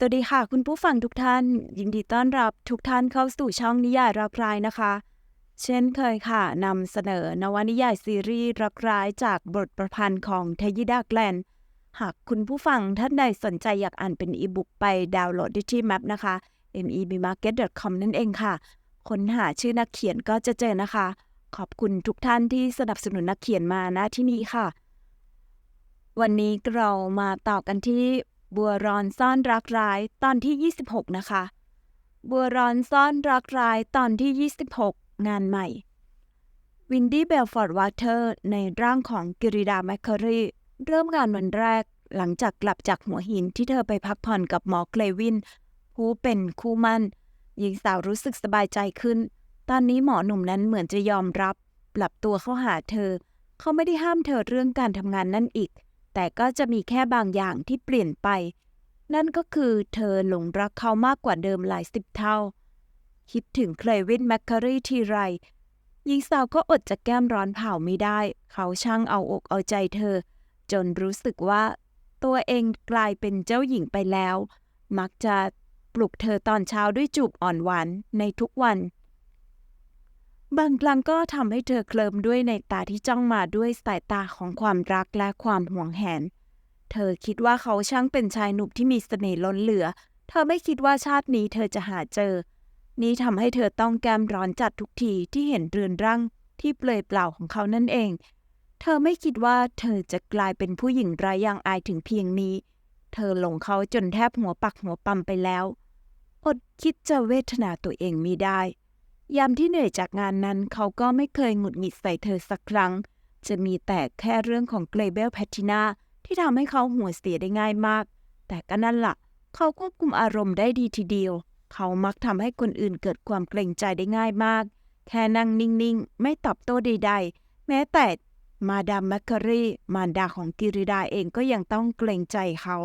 สวัสดีค่ะ คุณผู้ฟังทุกท่าน ยินดีต้อนรับทุกท่านเข้าสู่ช่องนิยายรักร้ายนะคะ เช่นเคยค่ะนำเสนอนวนิยายซีรีส์รักร้ายจากบทประพันธ์ของเทยิดาแกลนหากคุณผู้ฟังท่านใดสนใจอยากอ่านเป็นอีบุ๊กไปดาวน์โหลดได้ที่แมปนะคะ mebmarket.com นั่นเองค่ะค้นหาชื่อนักเขียนก็จะเจอนะคะ ขอบคุณทุกท่านที่สนับสนุนนักเขียนมาณที่นี้ค่ะ วันนี้เรามาต่อกันที่ บัวรอนซ่อนรักร้ายตอนที่ 26 นะคะ บัวรอนซ่อนรักร้ายตอนที่ 26 งานใหม่ วินดี้เบลฟอร์ดวาเตอร์ในร่างของกิริดาแมคเคอรีเริ่มงานวันแรกหลังจากกลับจากหัวหินที่เธอไปพักผ่อนกับหมอเกลวิน ผู้เป็นคู่มั่นหญิงสาวรู้สึกสบายใจขึ้น ตอนนี้หมอหนุ่มนั้นเหมือนจะยอมรับ ปรับตัวเข้าหาเธอ เขาไม่ได้ห้ามเธอเรื่องการทำงานนั่นอีก แต่ก็จะมีแค่บางอย่างที่เปลี่ยนไป นั่นก็คือเธอหลงรักเขามากกว่าเดิมหลายสิบเท่า คิดถึงเคลวินแมคคารีทีไรหญิงสาวก็อดจะแก้มร้อนเผาไม่ได้ เขาช่างเอาอกเอาใจเธอ จนรู้สึกว่า ตัวเองกลายเป็นเจ้าหญิงไปแล้ว มักจะปลุกเธอตอนเช้าด้วยจูบอ่อนหวานในทุกวัน บางครั้งก็ทำให้เธอเคลิมด้วยในตาที่จ้องมาด้วยสายตาของความรักและความห่วงแหน เธอคิดว่าเขาช่างเป็นชายหนุ่มที่มีเสน่ห์ล้นเหลือ เธอไม่คิดว่าชาตินี้เธอจะหาเจอ นี้ทำให้เธอต้องแกมร้อนจัดทุกทีที่เห็นเรือนร่างที่เปลือยเปล่าของเขานั่นเอง เธอไม่คิดว่าเธอจะกลายเป็นผู้หญิงไร้ยางอายถึงเพียงนี้ เธอหลงเขาจนแทบหัวปักหัวปั๊มไปแล้ว อดคิดจะเวทนาตัวเองมิได้ ยามที่เหนื่อยจากงานนั้นเขาก็ไม่เคยหงุดหงิดใส่เธอสักครั้ง จะมีแต่แค่เรื่องของเกรเบลแพทินาที่ทำให้เขาหัวเสียได้ง่ายมาก แต่ก็นั่นละ่ะ เขาควบคุมอารมณ์ได้ดีทีเดียว เขามักทำให้คนอื่นเกิดความเกรงใจได้ง่ายมาก แค่นั่งนิ่งๆ ไม่ตอบโต้ใดๆ แม้แต่มาดามแมคคารีมารดาของกิริดาเองก็ยังต้องเกรงใจเขา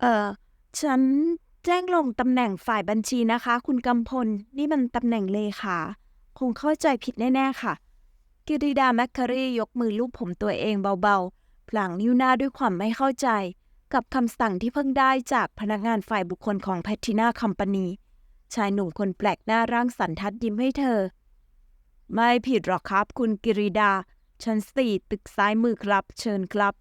เออฉัน แจ้งลงตำแหน่งฝ่ายบัญชีนะคะ คุณกำพล นี่มันตำแหน่งเลขาคงเข้าใจผิดแน่ ๆ ค่ะ กิริดาแมคคารียกมือลูบผมตัวเองเบาๆ พลางนิ้วหน้าด้วยความไม่เข้าใจ กับคำสั่งที่เพิ่งได้จากพนักงานฝ่ายบุคคลของแพทติน่าคัมปานีชายหนุ่มคนแปลกหน้าร่างสันทัดยิ้มให้เธอ ไม่ผิดหรอกครับ คุณกิริดา ชั้นสี่ตึกซ้ายมือครับ เชิญครับ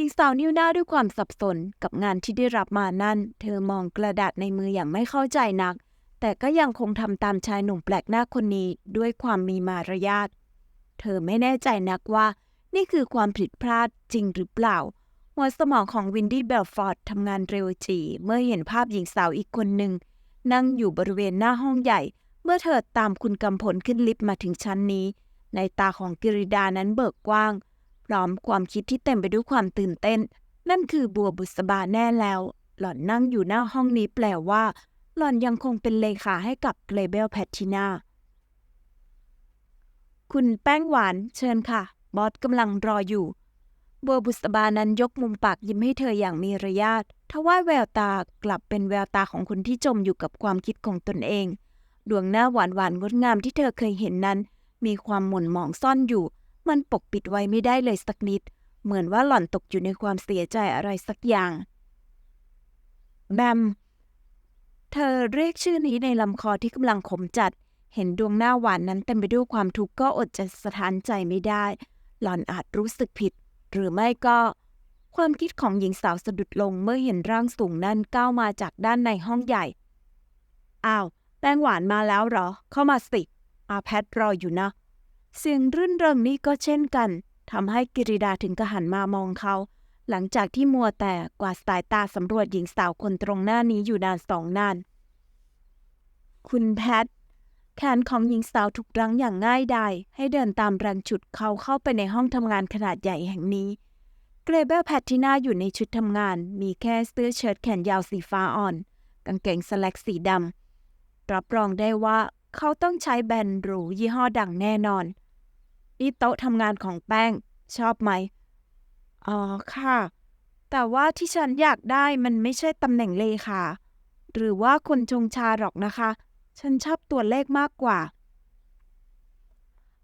หญิงสาวนิ้วหน้าด้วยความสับสนกับงานที่ได้รับมานั่น เธอมองกระดาษในมืออย่างไม่เข้าใจนัก แต่ก็ยังคงทำตามชายหนุ่มแปลกหน้าคนนี้ด้วยความมีมารยาท เธอไม่แน่ใจนักว่า นี่คือความผิดพลาดจริงหรือเปล่า หัวสมองของวินดี้เบลฟอร์ดทำงานเร็วจีเมื่อเห็นภาพหญิงสาวอีกคนหนึ่ง นั่งอยู่บริเวณหน้าห้องใหญ่ เมื่อเธอตามคุณกำพลขึ้นลิฟต์มาถึงชั้นนี้ ในตาของกิริดานั้นเบิกกว้าง พร้อมความคิดที่เต็มไปด้วยความตื่นเต้น นั่นคือบัวบุษบาแน่แล้ว หล่อนนั่งอยู่หน้าห้องนี้แปลว่า หล่อนยังคงเป็นเลขาให้กับเกรเบลแพทตินาคุณแป้งหวานเชิญค่ะ บอสกำลังรออยู่ บัวบุษบานั้นยกมุมปากยิ้มให้เธออย่างมีระยาททว่าแววตากลับเป็นแววตาของคนที่จมอยู่กับความคิดของตนเอง ดวงหน้าหวานหวานงดงามที่เธอเคยเห็นนั้น มีความหม่นหมองซ่อนอยู่ มันปกปิดไว้ไม่ได้เลยสักนิด เหมือนว่าหล่อนตกอยู่ในความเสียใจอะไรสักอย่าง แบม เธอเรียกชื่อนี้ในลำคอที่กำลังขมจัด เห็นดวงหน้าหวานนั้นเต็มไปด้วยความทุกข์ก็อดจะสะท้านใจไม่ได้ หล่อนอาจรู้สึกผิด หรือไม่ก็ ความคิดของหญิงสาวสะดุดลงเมื่อเห็นร่างสูงนั้นก้าวมาจากด้านในห้องใหญ่ อ้าว แป้งหวานมาแล้วเหรอ เข้ามาสิ อาแพทรออยู่นะ เสียงรื่นเริงนี้ก็เช่นกันทำให้กิริดาถึงกระหันมามองเขา หลังจากที่มัวแต่กวาดสายตาสำรวจหญิงสาวคนตรงหน้านี้อยู่นานสองนาน คุณแพทแขนของหญิงสาวถูกรั้งอย่างง่ายดายให้เดินตามแรงฉุดเขาเข้าไปในห้องทำงานขนาดใหญ่แห่งนี้ เกรเบลแพทที่น้าอยู่ในชุดทำงาน มีแค่เสื้อเชิ้ตแขนยาวสีฟ้าอ่อน กางเกงสแลกสีดำรับรองได้ว่า เขาต้องใช้แบรนด์หรูยี่ห้อดังแน่นอน นี่โต๊ะทำงานของแป้งชอบไหม อ๋อค่ะ แต่ว่าที่ฉันอยากได้มันไม่ใช่ตำแหน่งเลขาหรือว่าคนชงชาหรอกนะคะ ฉันชอบตัวเลขมากกว่า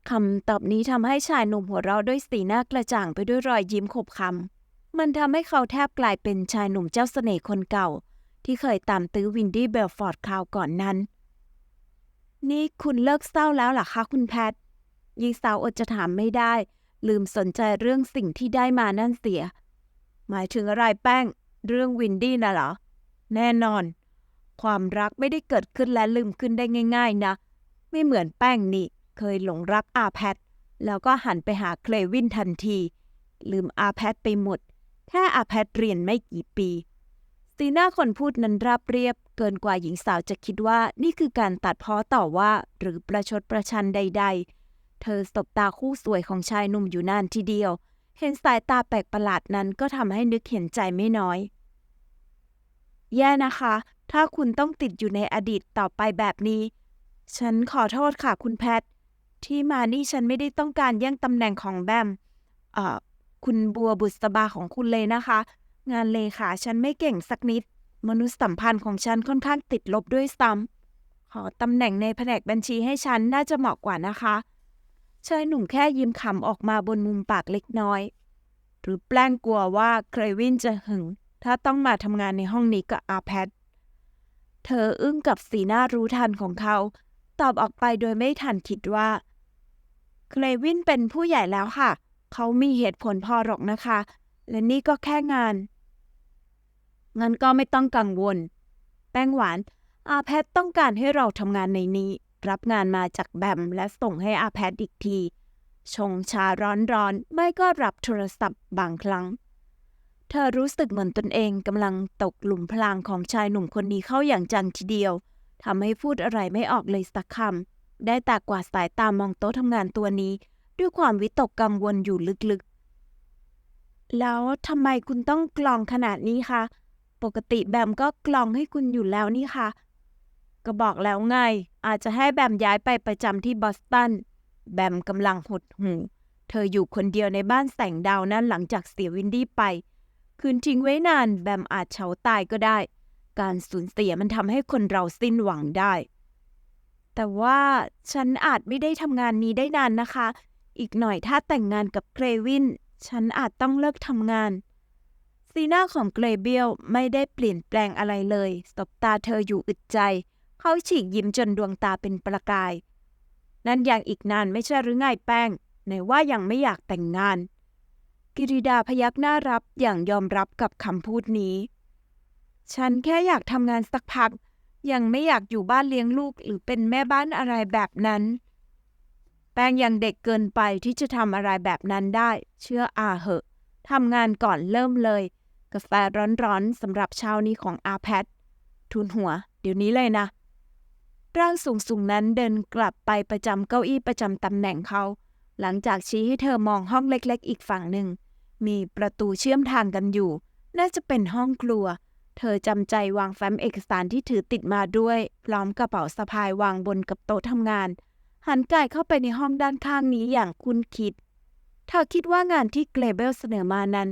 คำตอบนี้ทำให้ชายหนุ่มหัวเราะด้วยสีหน้ากระจ่างไปด้วยรอยยิ้มขบคมันทำให้เขาแทบกลายเป็นชายหนุ่มเจ้าเสน่ห์คนเก่า ที่เคยตามตื้อวินดี้เบลฟอร์ดคราวก่อนนั้น นี่คุณเลิกเศร้าแล้วหรอคะคุณแพทหญิงสาวอดจะถามไม่ได้ ลืมสนใจเรื่องสิ่งที่ได้มานั่นเสีย หมายถึงอะไรแป้ง เรื่องวินดี้น่ะเหรอ แน่นอน ความรักไม่ได้เกิดขึ้นและลืมขึ้นได้ง่าย ๆ นะ ไม่เหมือนแป้งนี่ เคยหลงรักอาแพท แล้วก็หันไปหาเคลวินทันที ลืมอาแพทไปหมด แค่อาแพทเรียนไม่กี่ปี สีหน้าคนพูดนั้นราบเรียบ เกินกว่าหญิงสาวจะคิดว่านี่คือการตัดพ้อต่อว่า หรือประชดประชันใด ๆ เธอสบตาคู่สวยของชายหนุ่มอยู่นานทีเดียว เห็นสายตาแปลกประหลาดนั้นก็ทำให้นึกเห็นใจไม่น้อย แย่นะคะ ถ้าคุณต้องติดอยู่ในอดีตต่อไปแบบนี้ ฉันขอโทษค่ะคุณแพท ที่มานี่ฉันไม่ได้ต้องการแย่งตำแหน่งของแบมเอ่อคุณบัวบุษบาของคุณเลยนะคะ งานเลขาฉันไม่เก่งสักนิด มนุษยสัมพันธ์ของฉันค่อนข้างติดลบด้วยซ้ำขอตำแหน่งในแผนกบัญชีให้ฉันน่าจะเหมาะกว่านะคะชายหนุ่มแค่ยิ้มขำออกมาบนมุมปากเล็กน้อย หรือแปล้งกลัวว่าเครวินจะหึง ถ้าต้องมาทำงานในห้องนี้กับอาแพทเธออึ้งกับสีหน้ารู้ทันของเขา ตอบออกไปโดยไม่ทันคิดว่า เคลวินเป็นผู้ใหญ่แล้วค่ะ เขามีเหตุผลพอหรอกนะคะ และนี่ก็แค่งาน งั้นก็ไม่ต้องกังวล แป้งหวาน อาแพทต้องการให้เราทำงานในนี้ รับงานมาจากแบมและส่งให้อาแพทอีกที ชงชาร้อนๆ ไม่ก็รับโทรศัพท์บางครั้ง เธอรู้สึกเหมือนตนเองกำลังตกหลุมพรางของชายหนุ่มคนนี้เข้าอย่างจังทีเดียวทำให้พูดอะไรไม่ออกเลยสักคำ ได้แต่กวาดสายตามองโต๊ะทำงานตัวนี้ ด้วยความวิตกกังวลอยู่ลึกๆ แล้วทำไมคุณต้องกลองขนาดนี้คะ ปกติแบมก็กลองให้คุณอยู่แล้วนี่คะก็บอกแล้วไง อาจจะให้แบมย้ายไปประจำที่บอสตัน แบมกำลังหดหูเธออยู่คนเดียวในบ้านแสงดาวนั้นหลังจากเสียวินดี้ไป คืนทิ้งไว้นานแบมอาจเฉาตายก็ได้ การสูญเสียมันทำให้คนเราสิ้นหวังได้ แต่ว่าฉันอาจไม่ได้ทำงานนี้ได้นานนะคะ อีกหน่อยถ้าแต่งงานกับเกรวิน ฉันอาจต้องเลิกทำงาน สีหน้าของเกรเบียลไม่ได้เปลี่ยนแปลงอะไรเลย สบตาเธออยู่อึดใจ เขาฉีกยิ้มจนดวงตาเป็นประกาย นั่นยังอีกนานไม่ใช่หรือไงแป้งไหนว่ายังไม่อยากแต่งงาน กิริดาพยักหน้ารับอย่างยอมรับกับคำพูดนี้ ฉันแค่อยากทำงานสักพัก ยังไม่อยากอยู่บ้านเลี้ยงลูกหรือเป็นแม่บ้านอะไรแบบนั้น แป้งยังเด็กเกินไปที่จะทำอะไรแบบนั้นได้ เชื่ออาเหอะทำงานก่อนเริ่มเลย กาแฟร้อนๆสำหรับเช้านี้ของอาแพททุนหัว เดี๋ยวนี้เลยนะ ร่างสูงๆนั้นเดินกลับไปประจำเก้าอี้ประจำตำแหน่งเขา หลังจากชี้ให้เธอมองห้องเล็กๆ อีกฝั่งหนึ่ง มีประตูเชื่อมทางกันอยู่ น่าจะเป็นห้องครัว เธอจำใจวางแฟ้มเอกสารที่ถือติดมาด้วย พร้อมกระเป๋าสะพายวางบนกับโต๊ะทำงาน หันกายเข้าไปในห้องด้านข้างนี้อย่างคุ้นคิด เธอคิดว่างานที่เกรเบลเสนอมานั้น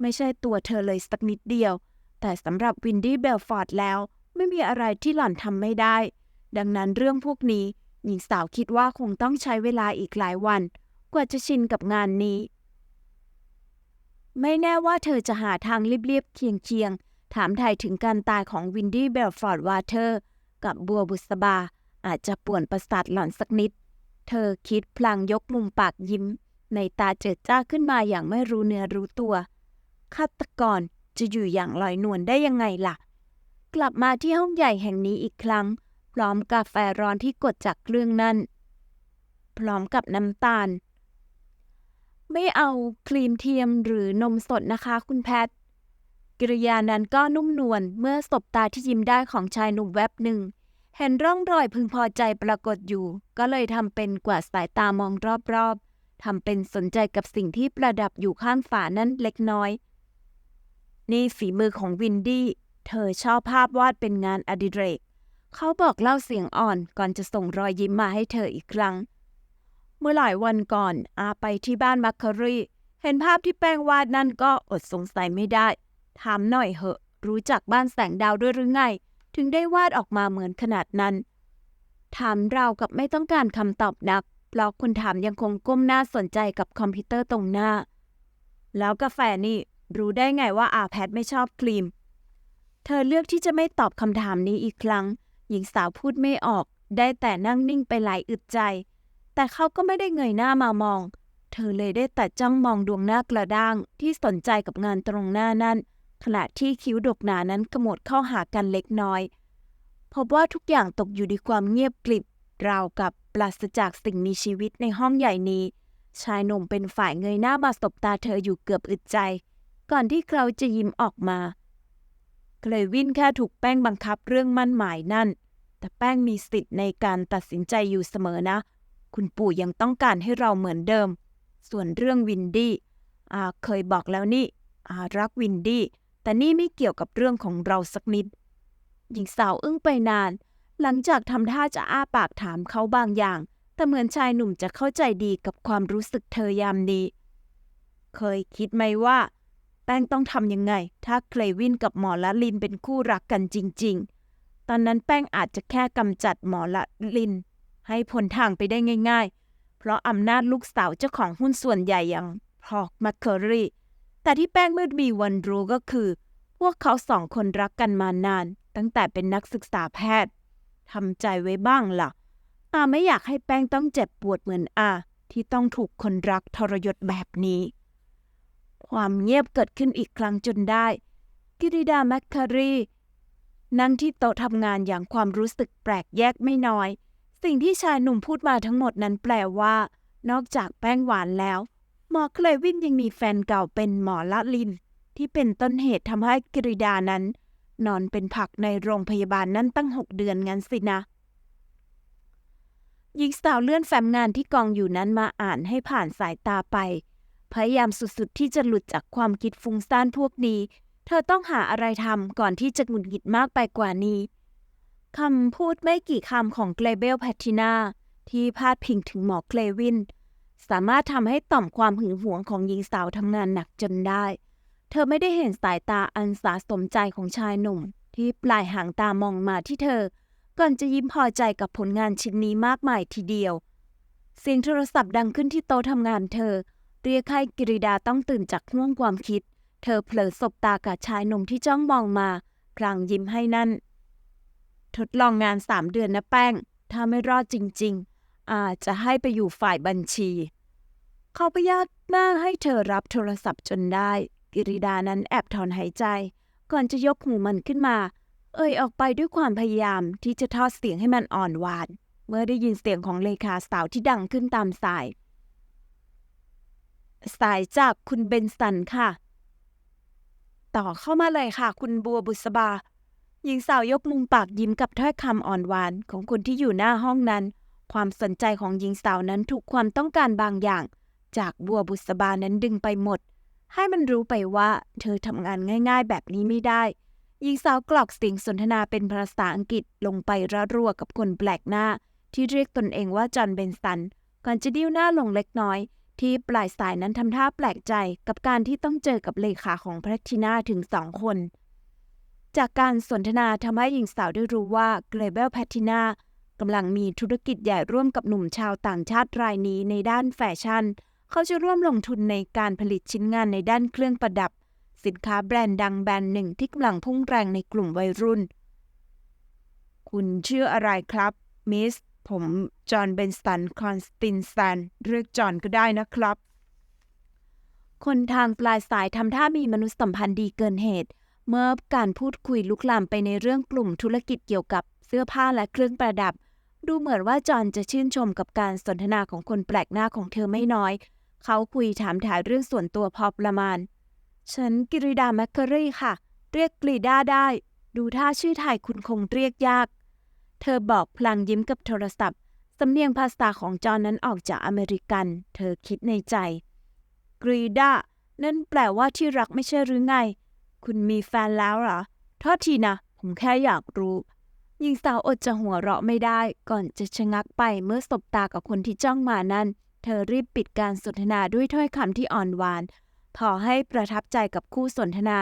ไม่ใช่ตัวเธอเลยสักนิดเดียว แต่สำหรับวินดี้เบลฟอร์ดแล้ว ไม่มีอะไรที่หล่อนทำไม่ได้ ดังนั้นเรื่องพวกนี้หญิงสาวคิดว่าคงต้องใช้เวลาอีกหลายวัน กว่าจะชินกับงานนี้ ไม่แน่ว่าเธอจะหาทางเรียบๆเคียงๆ ถามไทยถึงการตายของวินดี้เบลฟอร์ดวาเทอร์ กับบัวบุษบา อาจจะป่วนประสาทหล่อนสักนิด เธอคิดพลางยกมุมปากยิ้ม ในตาเจิดจ้าขึ้นมาอย่างไม่รู้เนื้อรู้ตัว ฆาตกรจะอยู่อย่างลอยนวลได้ยังไงล่ะ กลับมาที่ห้องใหญ่แห่งนี้อีกครั้ง พร้อมกาแฟร้อนที่กดจากเครื่องนั่น พร้อมกับน้ำตาล ไม่เอาครีมเทียมหรือนมสดนะคะคุณแพทกิริยานั้นก็นุ่มนวลเมื่อสบตาที่ยิ้มได้ของชายหนุ่มแวบหนึ่ง เห็นร่องรอยพึงพอใจปรากฏอยู่ ก็เลยทำเป็นกวาดสายตามองรอบๆทำเป็นสนใจกับสิ่งที่ประดับอยู่ข้างฝานั้นเล็กน้อย นี่ฝีมือของวินดี้ เธอชอบภาพวาดเป็นงานอดิเรก เขาบอกเล่าเสียงอ่อนก่อนจะส่งรอยยิ้มมาให้เธออีกครั้ง เมื่อหลายวันก่อนอาไปที่บ้านมัคคารีเห็นภาพที่แป้งวาดนั่นก็อดสงสัยไม่ได้ ถามหน่อยเหอะ รู้จักบ้านแสงดาวด้วยหรือไง ถึงได้วาดออกมาเหมือนขนาดนั้น ถามเรากับไม่ต้องการคำตอบนักเพราะคนถามยังคงก้มหน้าสนใจกับคอมพิวเตอร์ตรงหน้า แล้วกาแฟนี่ รู้ได้ไงว่าอาแพทไม่ชอบครีม เธอเลือกที่จะไม่ตอบคำถามนี้อีกครั้ง หญิงสาวพูดไม่ออก ได้แต่นั่งนิ่งไปหลายอึดใจ แต่เขาก็ไม่ได้เงยหน้ามามอง เธอเลยได้แต่จ้องมองดวงหน้ากระด้างที่สนใจกับงานตรงหน้านั้น ขณะที่คิ้วดกหนานั้นขมวดเข้าหากันเล็กน้อย พบว่าทุกอย่างตกอยู่ในความเงียบกริบ ราวกับปราศจากสิ่งมีชีวิตในห้องใหญ่นี้ ชายหนุ่มเป็นฝ่ายเงยหน้ามาสบตาเธออยู่เกือบอึดใจ ก่อนที่เขาจะยิ้มออกมาเกรวินแค่ถูกแป้งบังคับเรื่องมั่นหมายนั่น แต่แป้งมีสิทธิ์ในการตัดสินใจอยู่เสมอนะ คุณปู่ยังต้องการให้เราเหมือนเดิม ส่วนเรื่องวินดี้อาเคยบอกแล้วนี่อารักวินดี้ แต่นี่ไม่เกี่ยวกับเรื่องของเราสักนิด หญิงสาวอึ้งไปนาน หลังจากทำท่าจะอ้าปากถามเขาบางอย่าง แต่เหมือนชายหนุ่มจะเข้าใจดีกับความรู้สึกเธอยามนี้ เคยคิดไหมว่า แป้งต้องทำยังไง ถ้าเคลวินกับหมอละลินเป็นคู่รักกันจริง ๆ ตอนนั้นแป้งอาจจะแค่กำจัดหมอละลิน ให้พ้นทางไปได้ง่าย ๆ เพราะอำนาจลูกสาวเจ้าของหุ้นส่วนใหญ่อย่างพอกแมคเคอรีแต่ที่แป้งไม่มีวันรู้ก็คือ พวกเขาสองคนรักกันมานาน ตั้งแต่เป็นนักศึกษาแพทย์ทำใจไว้บ้างล่ะ อาไม่อยากให้แป้งต้องเจ็บปวดเหมือนอาที่ต้องถูกคนรักทรยศแบบนี้ ความเงียบเกิดขึ้นอีกครั้งจนได้ กิริดาแมคคารี นั่งที่โต๊ะทำงานอย่างความรู้สึกแปลกแยกไม่น้อย สิ่งที่ชายหนุ่มพูดมาทั้งหมดนั้นแปลว่า นอกจากแป้งหวานแล้ว หมอเคลวินยังมีแฟนเก่าเป็นหมอละลิน ที่เป็นต้นเหตุทำให้กิริดานั้น นอนเป็นผักในโรงพยาบาลนั้นตั้งหกเดือนงั้นสินะหญิงสาวเลื่อนแฟ้มงานที่กองอยู่นั้นมาอ่านให้ผ่านสายตาไป พยายามสุดๆ ที่จะหลุดจากความคิดฟุ้งซ่านพวกนี้ เธอต้องหาอะไรทำก่อนที่จะหงุดหงิดมากไปกว่านี้คำพูดไม่กี่คำของเกลเบลแพทินาที่พาดพิงถึงหมอเคลวิน สามารถทำให้ต่อมความหึงหวงของหญิงสาวทำงานหนักจนได้ เธอไม่ได้เห็นสายตาอันสาสมใจของชายหนุ่ม ที่ปลายหางตามองมาที่เธอ ก่อนจะยิ้มพอใจกับผลงานชิ้นนี้มากมายทีเดียว เสียงโทรศัพท์ดังขึ้นที่โต๊ะทำงานเธอ เรียกให้กิริดาต้องตื่นจากห่วงความคิด เธอเผลอสบตากับชายหนุ่มที่จ้องมองมาพลางยิ้มให้นั่น ทดลองงานสามเดือนนะแป้ง ถ้าไม่รอดจริง ๆ อาจจะให้ไปอยู่ฝ่ายบัญชี เขาพยักหน้าให้เธอรับโทรศัพท์จนได้ กิริดานั้นแอบถอนหายใจ ก่อนจะยกหูมันขึ้นมา เอ่ยออกไปด้วยความพยายามที่จะทอดเสียงให้มันอ่อนหวาน เมื่อได้ยินเสียงของเลขาสาวที่ดังขึ้นตามสาย สายจากคุณเบนสันค่ะ ต่อเข้ามาเลยค่ะ คุณบัวบุษบา หญิงสาวยกมุมปากยิ้มกับถ้อยคำอ่อนหวานของคนที่อยู่หน้าห้องนั้น ความสนใจของหญิงสาวนั้นถูกความต้องการบางอย่าง จากบัวบุษบานั้นดึงไปหมด ให้มันรู้ไปว่า เธอทำงานง่าย ๆ แบบนี้ไม่ได้ หญิงสาวกรอกเสียงสนทนาเป็นภาษาอังกฤษลงไประรัวกับคนแปลกหน้า ที่เรียกตนเองว่าจอห์นเบนสันก่อนจะดิ้วหน้าลงเล็กน้อย ที่ปลายสายนั้นทำท่าแปลกใจกับการที่ต้องเจอกับเลขาของแพททินาถึงสองคน จากการสนทนาทำให้หญิงสาวได้รู้ว่าเกรเบลแพททินากำลังมีธุรกิจใหญ่ร่วมกับหนุ่มชาวต่างชาติรายนี้ในด้านแฟชั่น เขาจะร่วมลงทุนในการผลิตชิ้นงานในด้านเครื่องประดับ สินค้าแบรนด์ดังแบรนด์หนึ่งที่กำลังพุ่งแรงในกลุ่มวัยรุ่น คุณเชื่ออะไรครับมิส ผมจอห์นเบนสตันคอนสตินสันเรียกจอห์นก็ได้นะครับ คนทางปลายสายทำท่ามีมนุษยสัมพันธ์ดีเกินเหตุ เมื่อการพูดคุยลุกลามไปในเรื่องกลุ่มธุรกิจเกี่ยวกับเสื้อผ้าและเครื่องประดับ ดูเหมือนว่าจอห์นจะชื่นชมกับการสนทนาของคนแปลกหน้าของเธอไม่น้อย เขาคุยถามถ่ายเรื่องส่วนตัวพอประมาณ ฉันกิริดาแมคเคอรี่ค่ะ เรียกกรีดาได้ ดูท่าชื่อไทยคุณคงเรียกยาก เธอบอกพลางยิ้มกับโทรศัพท์ สำเนียงภาษาของจอห์นนั้นออกจากอเมริกัน เธอคิดในใจ กรีดานั่นแปลว่าที่รักไม่ใช่หรือไง คุณมีแฟนแล้วเหรอทษทีนะ ผมแค่อยากรู้หญิงสาวอดจะหัวเราะไม่ได้ ก่อนจะชะงักไปเมื่อสบตากับคนที่จ้องมานั้น เธอรีบปิดการสนทนาด้วยถ้อยคำที่อ่อนหวาน พอให้ประทับใจกับคู่สนทนา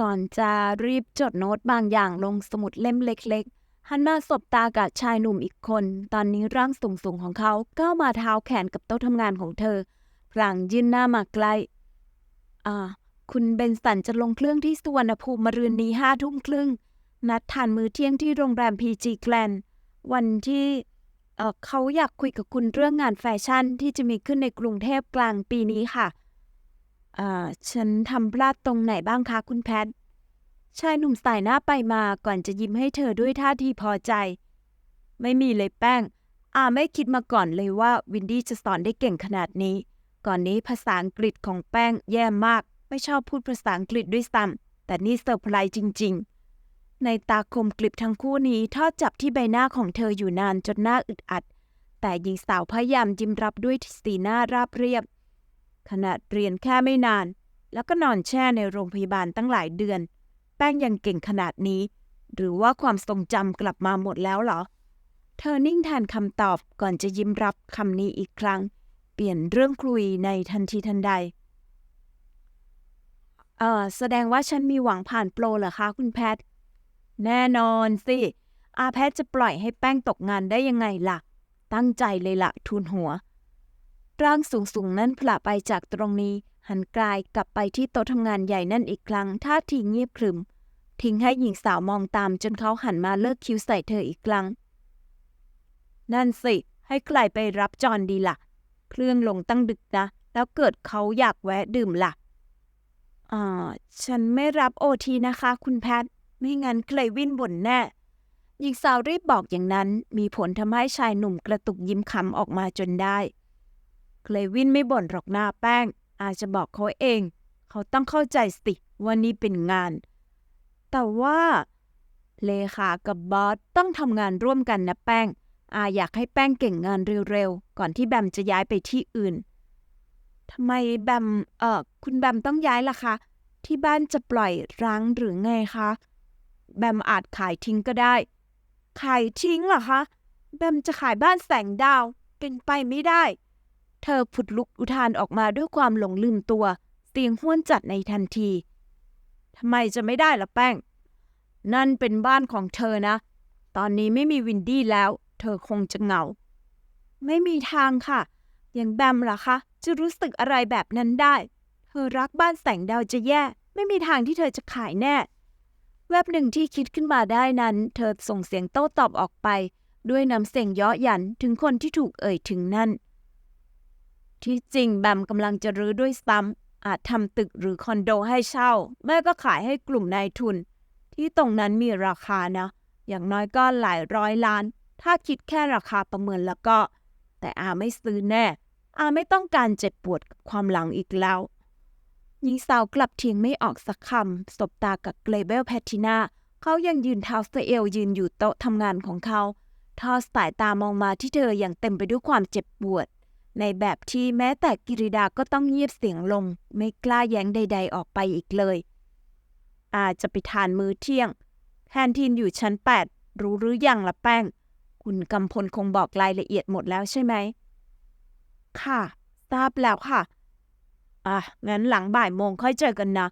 ก่อนจะรีบจดโน้ตบางอย่างลงสมุดเล่มเล็ก ๆ หันมาสบตากับชายหนุ่มอีกคน ตอนนี้ร่างสูงๆของเขาก้าวมาเท้าแขนกับโต๊ะทำงานของเธอ พลางยื่นหน้ามาใกล้ อ่า คุณเบนสันจะลงเครื่องที่สุวรรณภูมิมรืนนี้ห้าทุ่มครึ่ง นัดทานมื้อเที่ยงที่โรงแรมพีจีแกลนวันที่เอ่อเขาอยากคุยกับคุณเรื่องงานแฟชั่นที่จะมีขึ้นในกรุงเทพกลางปีนี้ค่ะ อ่า ฉันทำพลาดตรงไหนบ้างคะคุณแพท ชายหนุ่มสายหน้าไปมาก่อนจะยิ้มให้เธอด้วยท่าทีพอใจ ไม่มีเลยแป้ง อาไม่คิดมาก่อนเลยว่าวินดี้จะสอนได้เก่งขนาดนี้ ก่อนนี้ภาษาอังกฤษของแป้งแย่มาก ไม่ชอบพูดภาษาอังกฤษด้วยซ้ำแต่นี่เซอร์ไพรส์จริง ๆ ในตาคมกลิบทั้งคู่นี้ทอดจับที่ใบหน้าของเธออยู่นานจนหน้าอึดอัด แต่หญิงสาวพยายามยิ้มรับด้วยสีหน้าราบเรียบขนาดเรียนแค่ไม่นาน แล้วก็นอนแช่ในโรงพยาบาลตั้งหลายเดือน แป้งยังเก่งขนาดนี้ หรือว่าความทรงจำกลับมาหมดแล้วเหรอ เธอนิ่งแทนคำตอบก่อนจะยิ้มรับคำนี้อีกครั้ง เปลี่ยนเรื่องคุยในทันทีทันใด เอ่อแสดงว่าฉันมีหวังผ่านโปรเหรอคะคุณแพท แน่นอนสิ อาแพทจะปล่อยให้แป้งตกงานได้ยังไงล่ะ ตั้งใจเลยละทูลหัว ร่างสูงสูงนั้นผละไปจากตรงนี้ หันกลายกลับไปที่โต๊ะทำงานใหญ่นั่นอีกครั้งท่าทีเงียบขรึม ทิ้งให้หญิงสาวมองตามจนเขาหันมาเลิกคิ้วใส่เธออีกครั้ง นั่นสิ ให้ใครไปรับจอนดีล่ะ เครื่องลงตั้งดึกนะ แล้วเกิดเขาอยากแวะดื่มล่ะอ่าฉันไม่รับโอทีนะคะ คุณแพทไม่งั้นเคลวินบ่นแน่หญิงสาวรีบบอกอย่างนั้น มีผลทำให้ชายหนุ่มกระตุกยิ้มขำออกมาจนได้เคลวินไม่บ่นหรอกหน้าแป้ง อาจจะบอกเขาเอง เขาต้องเข้าใจสิว่านี่เป็นงาน แต่ว่าเลขากับบอสต้องทำงานร่วมกันนะแป้ง อาอยากให้แป้งเก่งงานเร็วๆ ก่อนที่แบมจะย้ายไปที่อื่นทำไมแบม เอ่อคุณแบมต้องย้ายล่ะคะ ที่บ้านจะปล่อยร้างหรือไงคะ แบมอาจขายทิ้งก็ได้ ขายทิ้งเหรอคะ แบมจะขายบ้านแสงดาว เป็นไปไม่ได้ เธอผุดลุกอุทานออกมาด้วยความหลงลืมตัว เสียงห้วนจัดในทันทีทำไมจะไม่ได้ล่ะแป้ง นั่นเป็นบ้านของเธอนะ ตอนนี้ไม่มีวินดี้แล้ว เธอคงจะเหงา ไม่มีทางค่ะ อย่างแบมล่ะคะ จะรู้สึกอะไรแบบนั้นได้ เธอรักบ้านแสงดาวจะแย่ ไม่มีทางที่เธอจะขายแน่ แวบหนึ่งที่คิดขึ้นมาได้นั้น เธอส่งเสียงโต้ตอบออกไป ด้วยน้ำเสียงเยาะหยันถึงคนที่ถูกเอ่ยถึงนั่น ที่จริงแบมกำลังจะรื้อด้วยซ้ำอาจทำตึกหรือคอนโดให้เช่า แม่ก็ขายให้กลุ่มนายทุน ที่ตรงนั้นมีราคานะ อย่างน้อยก็หลายร้อยล้าน ถ้าคิดแค่ราคาประเมินแล้วก็ แต่อาไม่ซื้อแน่ อาไม่ต้องการเจ็บปวดกับความหลังอีกแล้วหญิงสาวกลับเทียงไม่ออกสักคำสบตากับเกรเบลแพทินาเขายังยืนเท้าสเอวยืนอยู่โต๊ะทำงานของเขาทอดสายตามองมาที่เธออย่างเต็มไปด้วยความเจ็บปวด ในแบบที่แม้แต่กิริดาก็ต้องเงียบเสียงลง ไม่กล้าแย้งใด ๆ ออกไปอีกเลย อาจจะไปทานมื้อเที่ยง แคนทีนอยู่ชั้น 8 รู้หรือยังละแป้ง คุณกำพลคงบอกรายละเอียดหมดแล้วใช่ไหม ค่ะ ทราบแล้วค่ะ อะ งั้นหลังบ่ายโมงค่อยเจอกันนะ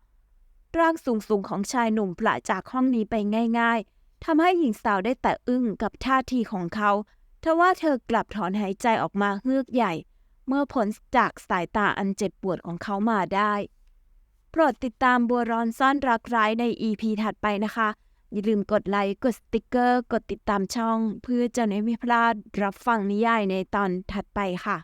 ร่างสูงสูงๆของชายหนุ่มปละจากห้องนี้ไปง่าย ๆทำให้หญิงสาวได้แต่อึ้งกับท่าทีของเขาทว่าเธอกลับถอนหายใจออกมาเฮือกใหญ่ เมื่อผลจากสายตาอันเจ็บปวดของเขามาได้ โปรดติดตามบัวร้อนซ่อนรักร้ายใน EP ถัดไปนะคะ อย่าลืมกดไลค์ กดสติกเกอร์ กดติดตามช่อง เพื่อจะไม่พลาดรับฟังนิยายในตอนถัดไปค่ะ